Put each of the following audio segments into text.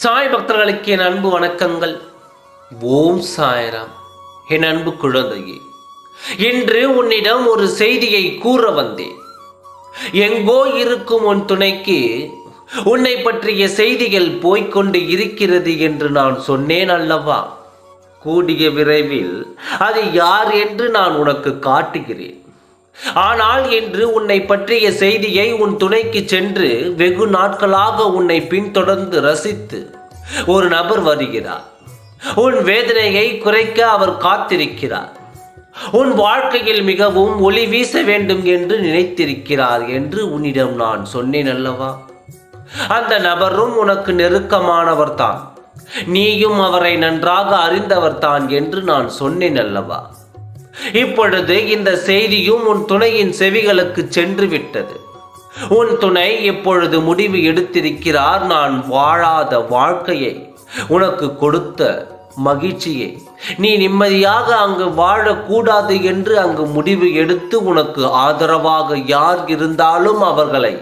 சாய் பக்தர்களுக்கு என் அன்பு வணக்கங்கள். ஓம் சாய்ராம். என் அன்பு குழந்தையே இன்று உன்னிடம் ஒரு செய்தியை கூற வந்தேன். எங்கோ இருக்கும் உன் துணைக்கு உன்னை பற்றிய செய்திகள் போய்கொண்டு இருக்கிறது என்று நான் சொன்னேன் அல்லவா? கூடிய விரைவில் அது யார் என்று நான் உனக்கு காட்டுகிறேன். ஆனால் என்று உன்னை பற்றிய செய்தியை உன் துணைக்கு சென்று வெகு நாட்களாக உன்னை பின்தொடர்ந்து ரசித்து ஒரு நபர் வருகிறார். உன் வேதனையை குறைக்க அவர் காத்திருக்கிறார். உன் வாழ்க்கையில் மிகவும் ஒளி வீச வேண்டும் என்று நினைத்திருக்கிறார் என்று உன்னிடம் நான் சொன்னேன் அல்லவா? அந்த நபரும் உனக்கு நெருக்கமானவர்தான் நீயும் அவரை நன்றாக அறிந்தவர்தான் என்று நான் சொன்னேன் அல்லவா? இப்பொழுது இந்த செய்தியும் உன் துணையின் செவிகளுக்கு சென்று விட்டது உன் துணை இப்பொழுது முடிவு எடுத்திருக்கிறார். நான் வாழாத வாழ்க்கையை உனக்கு கொடுத்த மகிழ்ச்சியை நீ நிம்மதியாக அங்கு வாழக்கூடாது என்று அங்கு முடிவு எடுத்து உனக்கு ஆதரவாக யார் இருந்தாலும் அவர்களை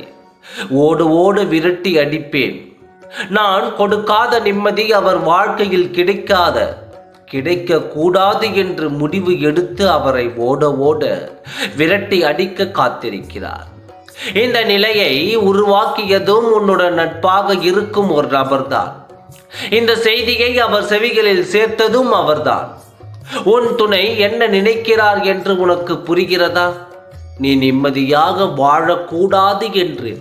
ஓடு ஓடு விரட்டி அடிப்பேன். நான் கொடுக்காத நிம்மதி அவர் வாழ்க்கையில் கிடைக்காத கிடைக்க கூடாது என்று முடிவு எடுத்து அவரை ஓட ஓட விரட்டி அடிக்க காத்திருக்கிறார். இந்த நிலையை உருவாக்கியதும் உன்னுடன் நட்பாக இருக்கும் ஒரு நபர்தான். இந்த செய்தியை அவர் செவிகளில் சேர்த்ததும் அவர்தான். உன் துணை என்ன நினைக்கிறார் என்று உனக்கு புரிகிறதா? நீ நிம்மதியாக வாழக்கூடாது என்று.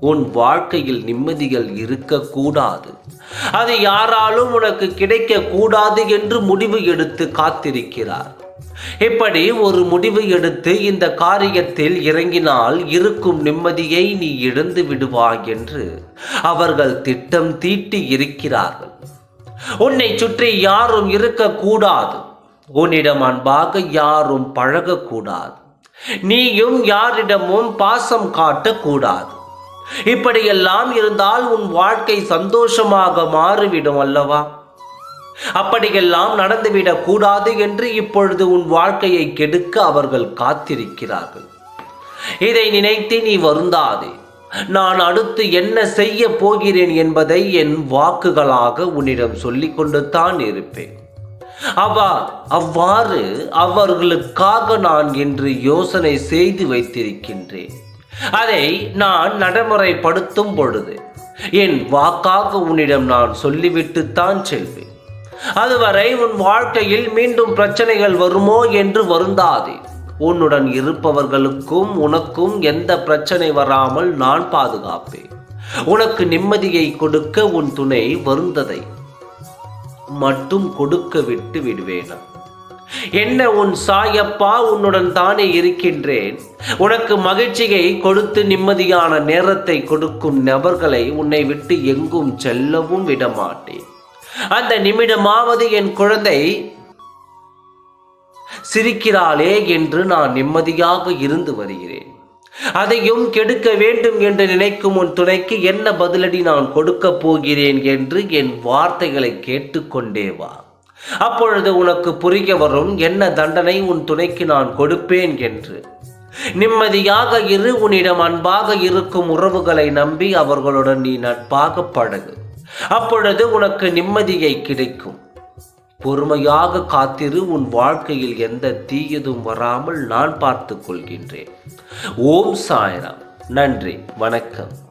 உன் வாழ்க்கையில் நிம்மதிகள் இருக்கக்கூடாது. அது யாராலும் உனக்கு கிடைக்க கூடாது என்று முடிவு எடுத்து காத்திருக்கிறார். இப்படி ஒரு முடிவு எடுத்து இந்த காரியத்தில் இறங்கினால் இருக்கும் நிம்மதியை நீ இழந்து விடுவாய் என்று அவர்கள் திட்டம் தீட்டி இருக்கிறார்கள். உன்னை சுற்றி யாரும் இருக்கக்கூடாது. உன்னிடம் அன்பாக யாரும் பழகக்கூடாது. நீயும் யாரிடமும் பாசம் காட்டக்கூடாது. இப்படியெல்லாம் இருந்தால் உன் வாழ்க்கை சந்தோஷமாக மாறிவிடும் அல்லவா? அப்படியெல்லாம் நடந்துவிடக் கூடாது என்று இப்பொழுது உன் வாழ்க்கையை கெடுக்க அவர்கள் காத்திருக்கிறார்கள். இதை நினைத்து நீ வருந்தாதே. நான் அடுத்து என்ன செய்ய போகிறேன் என்பதை என் வாக்குகளாக உன்னிடம் சொல்லிக் கொண்டு தான் இருப்பேன். அவா அவ்வாறு அவர்களுக்காக நான் என்று யோசனை செய்து வைத்திருக்கின்றேன். அதை நான் நடைமுறைப்படுத்தும் பொழுது என் வாக்காக உன்னிடம் நான் சொல்லிவிட்டுத்தான் செல்வேன். அதுவரை உன் வாழ்க்கையில் மீண்டும் பிரச்சனைகள் வருமோ என்று வருந்தாதே. உன்னுடன் இருப்பவர்களுக்கும் உனக்கும் எந்த பிரச்சனை வராமல் நான் பாதுகாப்பேன். உனக்கு நிம்மதியை கொடுக்க உன் துணை வருந்ததை மட்டும் கொடுக்க விட்டு விடுவேனா? என்ன உன் சாயப்பா உன்னுடன் தானே இருக்கின்றேன்? உனக்கு மகிழ்ச்சியை கொடுத்து நிம்மதியான நேரத்தை கொடுக்கும் நபர்களை உன்னை விட்டு எங்கும் செல்லவும் விடமாட்டேன். அந்த நிமிடமாவது என் குழந்தை சிரிக்கிறாளே என்று நான் நிம்மதியாக இருந்து வருகிறேன். அதையும் கெடுக்க வேண்டும் என்று நினைக்கும் உன் துணைக்கு என்ன பதிலடி நான் கொடுக்க போகிறேன் என்று என் வார்த்தைகளை கேட்டுக்கொண்டே வா. அப்பொழுது உனக்கு புரிய வரும் என்ன தண்டனை உன் துணைக்கு நான் கொடுப்பேன் என்று. நிம்மதியாக இரு உன்னிடம் அன்பாக இருக்கும் உறவுகளை நம்பி அவர்களுடன் நீ நட்பாக பழகு. அப்பொழுது உனக்கு நிம்மதியை கிடைக்கும். பொறுமையாக காத்திரு உன் வாழ்க்கையில் எந்த தீயதும் வராமல் நான் பார்த்து கொள்கின்றேன். ஓம் சாய்ராம். நன்றி வணக்கம்.